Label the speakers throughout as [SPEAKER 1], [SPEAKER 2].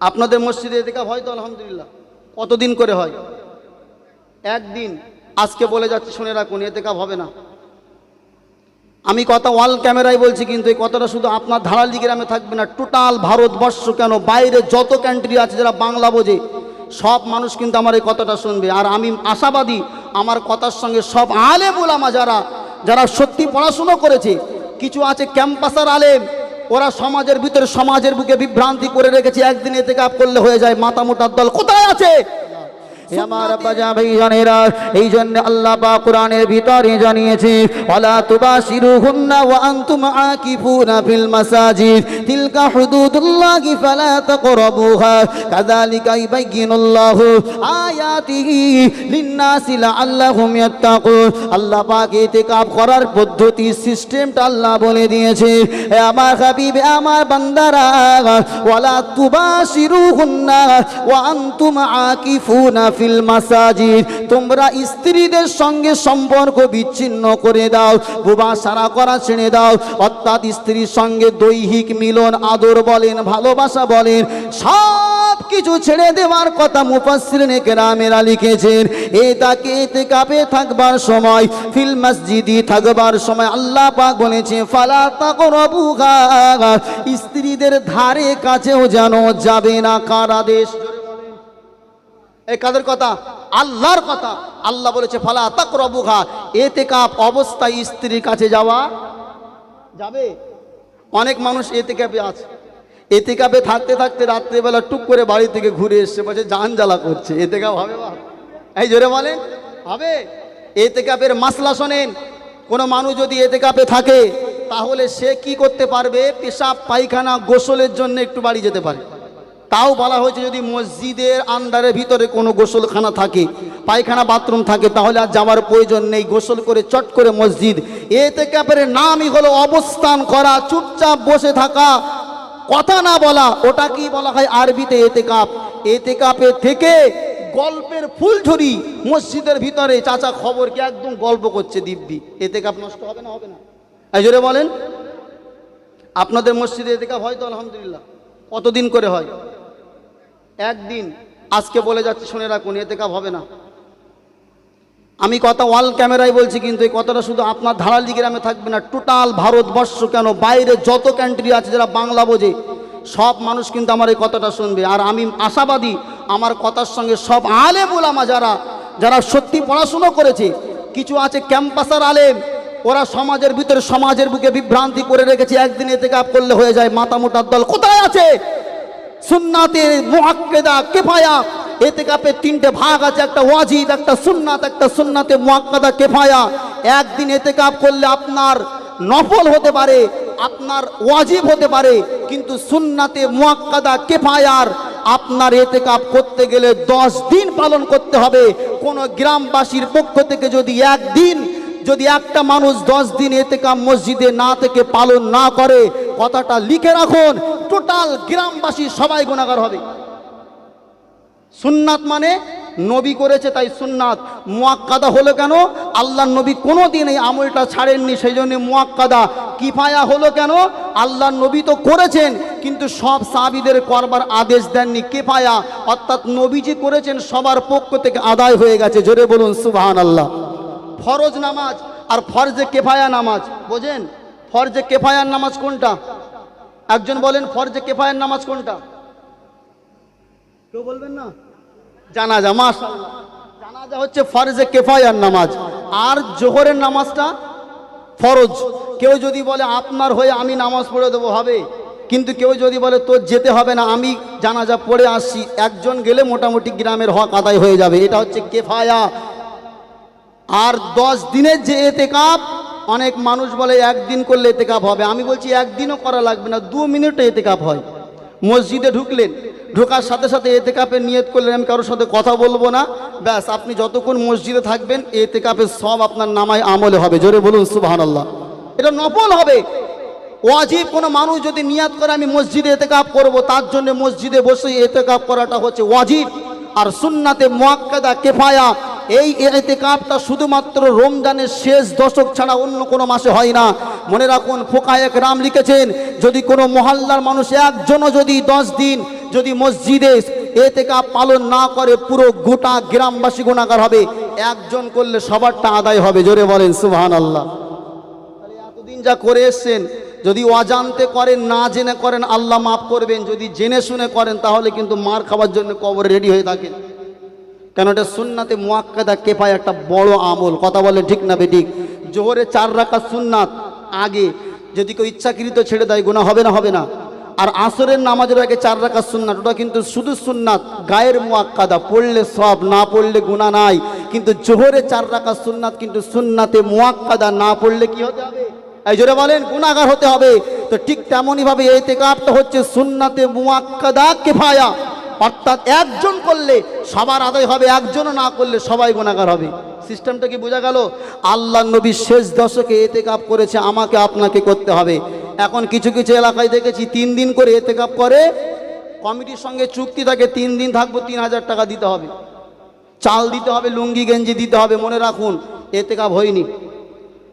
[SPEAKER 1] আপনাদের মসজিদে এদিকে হয় তো, আলহামদুলিল্লাহ। কতদিন করে হয়? একদিন। আজকে বলে যাচ্ছি, শুনে রাখুন, এতে কাপ হবে না। আমি কথা ওয়াল ক্যামেরায় বলছি, কিন্তু এই কথাটা শুধু আপনার ধারালি গ্রামে থাকবে না, টোটাল ভারতবর্ষ কেন? বাইরে যত কান্ট্রি আছে যারা বাংলা বোঝে, সব মানুষ কিন্তু আমার এই কথাটা শুনবে। আর আমি আশাবাদী, আমার কথার সঙ্গে সব আলেম ওলামা যারা যারা সত্যি পড়াশুনো করেছে, কিছু আছে ক্যাম্পাসার আলেম ওরা সমাজের ভিতরে সমাজের বুকে বিভ্রান্তি করে রেখেছে, একদিন এতে কাপ করলে হয়ে যায়, মাতামোটার দল কোথায় আছে?
[SPEAKER 2] আমার বাজা ভাইজানেরা এই জন্য আল্লাহ বা কোরআনের ভিতরে জানিয়েছে ওয়ালা তুবাশিরুহুন্না ওয়া আনতুম আকিফুনা ফিল মাসাজিদ তিলকা হুদুদুল্লাহি ফালা তাকরাবুহা কাযালিকা ইবাইয়িনুল্লাহু আয়াতিহি লিন-নাসি লাআল্লাহুম ইয়াত্তাকুন। আল্লাহ পাক ইতিকাফ করার পদ্ধতি সিস্টেমটা আল্লাহ বলে দিয়েছে এ আমার হাবিব আমার বান্দারা ওয়ালা তুবাশিরুহুন্না ওয়া আনতুম আকিফুনা ফিল মাসাজিদ, তোমরা স্ত্রীদের সঙ্গে সম্পর্ক বিচ্ছিন্ন করে দাও, বুবা সারা করা ছেড়ে দাও। অর্থাৎ স্ত্রীর সঙ্গে দৈহিক মিলন, আদর বলেন, ভালোবাসা বলেন সব কিছু ছেড়ে দেওয়ার কথা মুফাসসিরিনে কেরামেরা লিখেছেন। এ তাকে এতে কাপে থাকবার সময়, ফিল মসজিদি থাকবার সময় আল্লাহ পাক বলেছে ফালা তাকরাবুহা। স্ত্রীদের ধারে কাছেও যেন যাবে না, কার আদেশ
[SPEAKER 1] এই কাদের কথা? আল্লাহর কথা। আল্লাহ বলেছে, ফালা তাকরাবুহা। এতে কাপ অবস্থায় স্ত্রীর কাছে যাওয়া যাবে? অনেক মানুষ এতে কাপে আছে। এতে কাপে থাকতে থাকতে রাত্রেবেলা টুক করে বাড়ি থেকে ঘুরে এসছে বলছে জান জ্বালা করছে। এতে কাপ হবে বা এই জোরে বলেন, হবে? এতে কাপের মাসলা শোনেন, কোনো মানুষ যদি এতে কাপে থাকে, তাহলে সে কি করতে পারবে? পেশাব, পায়খানা, গোসলের জন্য একটু বাড়ি যেতে পারে। তাও বলা হয়েছে যদি মসজিদের আন্ডারের ভিতরে কোনো গোসলখানা থাকে, পায়খানা, বাথরুম থাকে, তাহলে আর যাওয়ার প্রয়োজন নেই। গোসল করে, চট করে মসজিদ। এতে ক্যাপের নামই হলো অবস্থান করা, চুপচাপ বসে থাকা। কথা না বলা ওটা কি বলা হয় আরবিতে এতে কাপ এতে কাপে থেকে গল্পের ফুলঝুরি মসজিদের ভিতরে। চাচা খবর কি একদম গল্প করছে দিব্যি। এতে কাপ নষ্ট হবে না হবে না। এই জোরে বলেন। আপনাদের মসজিদে এতে কাপ হয় তো, আলহামদুলিল্লাহ। কতদিন করে হয়? একদিন, আজকে বলে যাচ্ছি, শুনে রাখুন, এতে কাপ হবে না। আমি কথা ওয়াল ক্যামেরায় বলছি, কিন্তু এই কথাটা শুধু আপনার ধারালি গ্রামে থাকবে না, টোটাল ভারতবর্ষ কেন? বাইরে যত কান্ট্রি আছে যারা বাংলা বোঝে, সব মানুষ কিন্তু আমার এই কথাটা শুনবে। আর আমি আশাবাদী, আমার কথার সঙ্গে সব আলেম ওলামা যারা যারা সত্যি পড়াশুনো করেছে, কিছু আছে ক্যাম্পাসার আলেম, ওরা সমাজের ভিতরে সমাজের বুকে বিভ্রান্তি করে রেখেছে, একদিন এতে কাপ করলে হয়ে যায়, মাথা মোটার দল। কোথায় আছে? সুন্নাতে মুআক্কেদা কেফায়া। এতে কাপের তিনটে ভাগ আছে, একটা ওয়াজিব একটা সুন্নাত, একটা সুন্নাতে মুআক্কাদা কেফায়া। একদিন এতে কাপ করলে আপনার নফল হতে পারে, আপনার ওয়াজিব হতে পারে, কিন্তু সুন্নাতে মুআক্কাদা কেফায়ার আপনার এতে কাপ করতে গেলে দশ দিন পালন করতে হবে। কোন গ্রামবাসীর পক্ষ থেকে যদি একদিন, যদি একটা মানুষ দশ দিন এতে কাপ মসজিদে না থেকে পালন না করে, কথাটা লিখে রাখুন। টোটাল গ্রামবাসী সবাই গুণাগার হবে। সুন্নাত মানে নবী করেছে তাই সুন্নাত। মুয়াক্কাদা হলো কেন? আল্লাহ নবী কোনো দিন এই আমলটা ছাড়েননি সেই জন্য মুয়াক্কাদা। কিফায়া হলো কেন? আল্লাহ নবী তো করেছেন, কিন্তু সব সাবিদের করবার আদেশ দেননি, কেফায়া। অর্থাৎ নবীজি করেছেন, সবার পক্ষ থেকে আদায় হয়ে গেছে। জোরে বলুন সুবহান আল্লাহ ফরজ নামাজ আর ফরজে কেফায়া নামাজ, বোঝেন? ফরজে কেফায়ার নামাজ কোনটা? একজন বলেন ফরজে কেফায়ার নামাজ কোনটা? কেউ বলবেন না? জানাজা মাশাআল্লাহ। জানাজা হচ্ছে ফরজে কেফায়ার নামাজ। আর জোহরের নামাজটা ফরজ। কেউ যদি বলে আপনার হয়ে আমি নামাজ পড়ে দেবো হবে। কিন্তু কেউ যদি বলে তোর যেতে হবে না আমি জানাজা পড়ে আসছি। একজন গেলে মোটামুটি গ্রামের হক আদায় হয়ে যাবে। এটা হচ্ছে কেফায়া। আর দশ দিনের যে এতেকাপ অনেক মানুষ বলে, একদিন করলে এতেকাপ হবে। আমি বলছি, একদিনও করা লাগবে না, দু মিনিটে এতেকাপ হয়। মসজিদে ঢুকলেন, ঢোকার সাথে সাথে এতেকাপের নিয়ত করলেন, আমি কারোর সাথে কথা বলব না। ব্যাস, আপনি যতক্ষণ মসজিদে থাকবেন এতে এতেকাপের সব আপনার নামায় আমলে হবে। জোরে বলুন সুবাহান আল্লাহ এটা নফল হবে। ওয়াজিব, কোনো মানুষ যদি নিয়াত করে, আমি মসজিদে এতেকাপ করব, তার জন্য মসজিদে বসে এতেকাপ করাটা হচ্ছে ওয়াজিব। আর সুন্নাতে মোয়াক্কাদা কেফায়া এই এতেকাপটা শুধুমাত্র রমজানের শেষ দশক ছাড়া অন্য কোনো মাসে হয় না। মনে রাখুন, ফোকায়েক রাম লিখেছেন, যদি কোনো মহল্লার মানুষ একজনও যদি দশ দিন যদি মসজিদে এতেকা পালন না করে, পুরো গোটা গ্রামবাসী গুণাগার হবে। একজন করলে সবারটা আদায় হবে, জোরে বলেন সুবহান আল্লাহ এতদিন যা করে এসছেন, যদি অজান্তে করেন, না জেনে করেন, আল্লাহ মাফ করবেন, যদি জেনে শুনে করেন, তাহলে কিন্তু মার খাওয়ার জন্য কবর রেডি হয়ে থাকেন। কেন এটা সুন্নাতে মুয়াক্কাদা কেফায় একটা বড় আমল, কথা বলে ঠিক না বেঠিক? জোহরে চার রাখা সুন্নাত, আগে। যদি কেউ ইচ্ছাকৃত ছেড়ে দেয় গুণা হবে না হবে না। আর আসরের নামাজের আগে চার রাখা সুন্নাত, ওটা কিন্তু শুধু সুন্নাত, গায়ের মুয়াক্কাদা, পড়লে সব, না পড়লে গুণা নাই। কিন্তু জোহরে চার রাখা সুন্নাত কিন্তু সুন্নাতে মুয়াক্কাদা, না পড়লে কি হতে হবে? এই জোরে বলেন গুণাগার হতে হবে। তো ঠিক তেমনই ভাবে এই তেকাপটা হচ্ছে সুন্নাতে মুয়াক্কাদা কেফায়া। অর্থাৎ একজন করলে সবার আদায় হবে, একজনও না করলে সবাই গুণাগার হবে। সিস্টেমটা কি বোঝা গেল? আল্লাহ নবী শেষ দশকে এতে কাপ করেছে, আমাকে আপনাকে করতে হবে। এখন কিছু কিছু এলাকায় দেখেছি, তিন দিন করে এতে কাপ করে, কমিটির সঙ্গে চুক্তি থাকে, তিন দিন থাকব, তিন হাজার টাকা দিতে হবে। চাল দিতে হবে, লুঙ্গি, গেঞ্জি দিতে হবে, মনে রাখুন এতে কাপ হয়নি।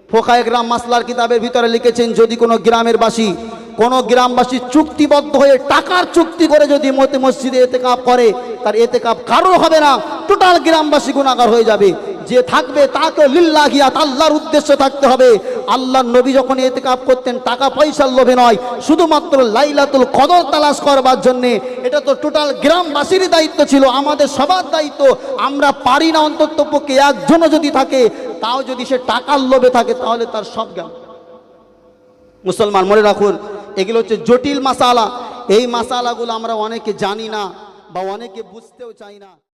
[SPEAKER 1] ফোকায় গ্রাম মাসলার কিতাবের ভিতরে লিখেছেন, যদি কোনো গ্রামের বাসী কোনো গ্রামবাসী চুক্তিবদ্ধ হয়ে টাকার চুক্তি করে যদি মতে মসজিদে এতে কাপ করে, তার এতে কাপ কারও হবে না। টোটাল গ্রামবাসী গুণাগার হয়ে যাবে। যে থাকবে তাকে লিল্লাহিয়াত আল্লাহর উদ্দেশ্য থাকতে হবে। আল্লাহর নবী যখন এতে কাপ করতেন, টাকা পয়সার লোভে নয়, শুধুমাত্র লাইলাতুল কদর তালাশ করবার জন্যে। এটা তো টোটাল গ্রামবাসীরই দায়িত্ব ছিল, আমাদের সবার দায়িত্ব। আমরা পারি না অন্তত পক্ষে একজনও যদি থাকে, তাও যদি সে টাকার লোভে থাকে, তাহলে তার সব গেল মুসলমান মনে রাখুন এগুলো হচ্ছে জটিল মাসালা। এই মাসালাগুলো আমরা অনেকে জানি না বা অনেকে বুঝতেও চাই না।